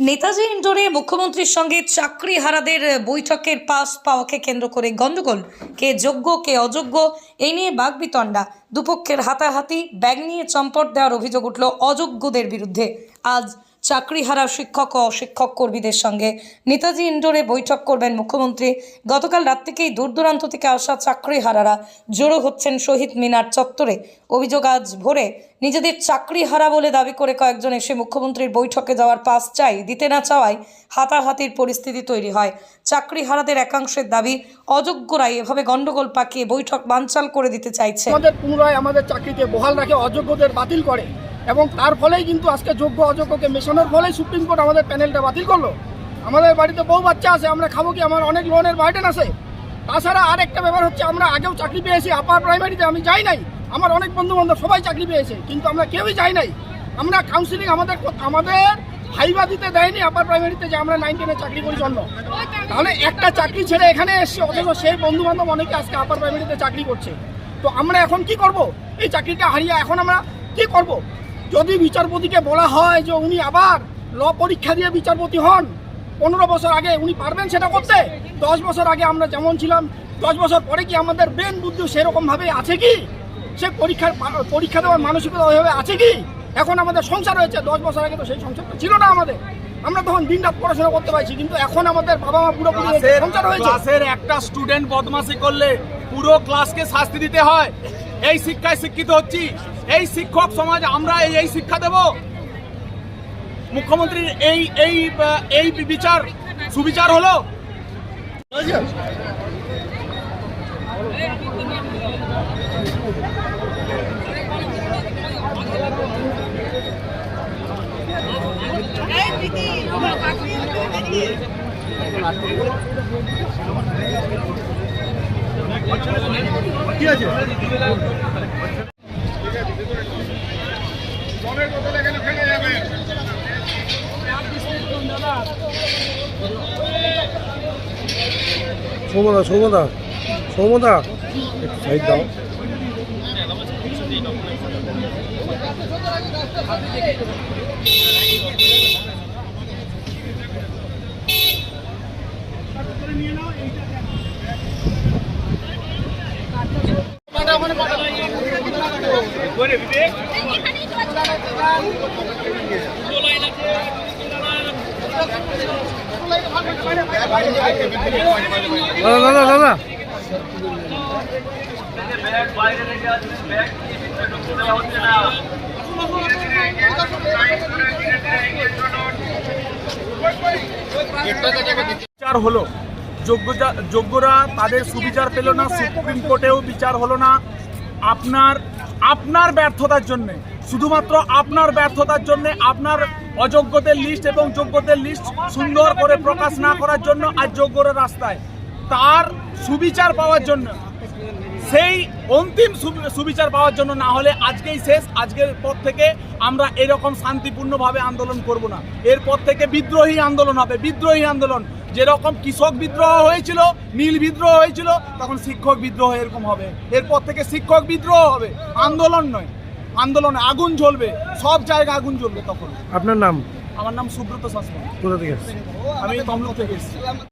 নেতাজি ইন্ডোরে মুখ্যমন্ত্রীর সঙ্গে চাকরি হারাদের বৈঠকের পাস পাওয়াকে কেন্দ্র করে গণ্ডগোল। কে যোগ্য, কে অযোগ্য এই নিয়ে বাগবিতণ্ডা। দুপক্ষের হাতাহাতি, ব্যাগ নিয়ে চম্পট দেওয়ার অভিযোগ উঠল অযোগ্যদের বিরুদ্ধে। আজ চাকরিহারা শিক্ষক ও অশিক্ষক কর্মীদের সঙ্গে নেতাজি ইন্ডোরে বৈঠক করবেন মুখ্যমন্ত্রী। গতকাল রাত থেকেই দূর দূরান্ত থেকে আসা চাকরিহারারা জড়ো হচ্ছেন শহীদ মিনার চত্বরে। অভিযোগ আজ ভোরে নিজেদের চাকরিহারা বলে দাবি করে কয়েকজন এসে মুখ্যমন্ত্রীর বৈঠকে যাওয়ার পাস চাই, দিতে না চাওয়ায় হাতাহাতির পরিস্থিতি তৈরি হয়। চাকরিহারাদের একাংশের দাবি অযোগ্যরাই এভাবে গণ্ডগোল পাকিয়ে বৈঠক বানচাল করে দিতে চাইছে আমাদের পুনরায় আমাদের চাকরিতে বহাল রাখে, অযোগ্যদের বাতিল করে। এবং তার ফলেই কিন্তু আজকে যোগ্য অযোগ্যকে মেশানোর ফলেই সুপ্রিম কোর্ট আমাদের প্যানেলটা বাতিল করল। আমাদের বাড়িতে বউ বাচ্চা আছে, আমরা খাব কি? আমার অনেক লোনের বার্ডেন আছে। তাছাড়া আর একটা ব্যাপার হচ্ছে, আমরা আগেও চাকরি পেয়েছি আপার প্রাইমারিতে আমি যাই নাই। আমার অনেক বন্ধু বান্ধব সবাই চাকরি পেয়েছে, কিন্তু আমরা কেউই যাই নাই। আমরা কাউন্সিলিং আমাদের আমাদের হাইবা দিতে দেয়নি আপার প্রাইমারিতে যে আমরা নাইন টেনে চাকরি করি জন্য। তাহলে একটা চাকরি ছেড়ে এখানে এসছে, অথচ সেই বন্ধু বান্ধব অনেকে আজকে আপার প্রাইমারিতে চাকরি করছে। তো আমরা এখন কি করব? এই চাকরিটা হারিয়ে এখন আমরা কি করব? যদি বিচারপতিকে বলা হয় যে উনি আবার ল পরীক্ষা দিয়ে বিচারপতি হন পনেরো বছর আগে উনি পারবেন সেটা করতে? দশ বছর আগে আমরা যেমন ছিলাম দশ বছর পরে কি আমাদের ব্রেন বুদ্ধি সেরকমভাবে আছে কি? সে পরীক্ষার পরীক্ষা দেওয়ার মানসিকতা ওইভাবে আছে কি? এখন আমাদের সংসার হয়েছে দশ বছর আগে তো সেই সংসারটা ছিল না আমাদের। আমরা তখন দিন রাত পড়াশোনা করতে পারছি কিন্তু এখন আমাদের বাবা মা পুরোপুরি ক্লাসের সংসার হয়েছে। ক্লাসের একটা স্টুডেন্ট বদমাশি করলে পুরো ক্লাসকে শাস্তি দিতে হয়। এই শিক্ষায় শিক্ষিত হচ্ছি। এই শিক্ষক সমাজ আমরা এই শিক্ষা দেব। মুখ্যমন্ত্রীর এই এই এই বিচার সুবিচার হলো। কি আছে সৌমদা সৌমদা সৌমদা। একটু সাইড দাও। দাদা দাদা দাদা। বিচার হলো। যোগ্যতা যোগ্যরা তাদের সুবিচার পেল না সুপ্রিম কোর্টেও বিচার হলো না। আপনার আপনার ব্যর্থতার জন্য, শুধুমাত্র আপনার ব্যর্থতার জন্য আপনার অযোগ্যদের লিস্ট এবং যোগ্যদের লিস্ট সুন্দর করে প্রকাশ না করার জন্য আজ যোগ্যরা রাস্তায়, তার সুবিচার পাওয়ার জন্য, সেই অন্তিম সুবিচার পাওয়ার জন্য না হলে আজকেই শেষ, আজকের পর থেকে আমরা এরকম শান্তিপূর্ণভাবে আন্দোলন করব না। এরপর থেকে বিদ্রোহী আন্দোলন হবে, বিদ্রোহী আন্দোলন। যেরকম কৃষক বিদ্রোহ হয়েছিল নীল বিদ্রোহ হয়েছিল তখন শিক্ষক বিদ্রোহ এরকম হবে। এরপর থেকে শিক্ষক বিদ্রোহ হবে। আন্দোলন নয়। আন্দোলনে আগুন জ্বলবে। সব জায়গায় আগুন জ্বলবে তখন। আপনার নাম? আমার নাম সুব্রত শাসন কোথা থেকে আমি তমলুক থেকে এসেছি।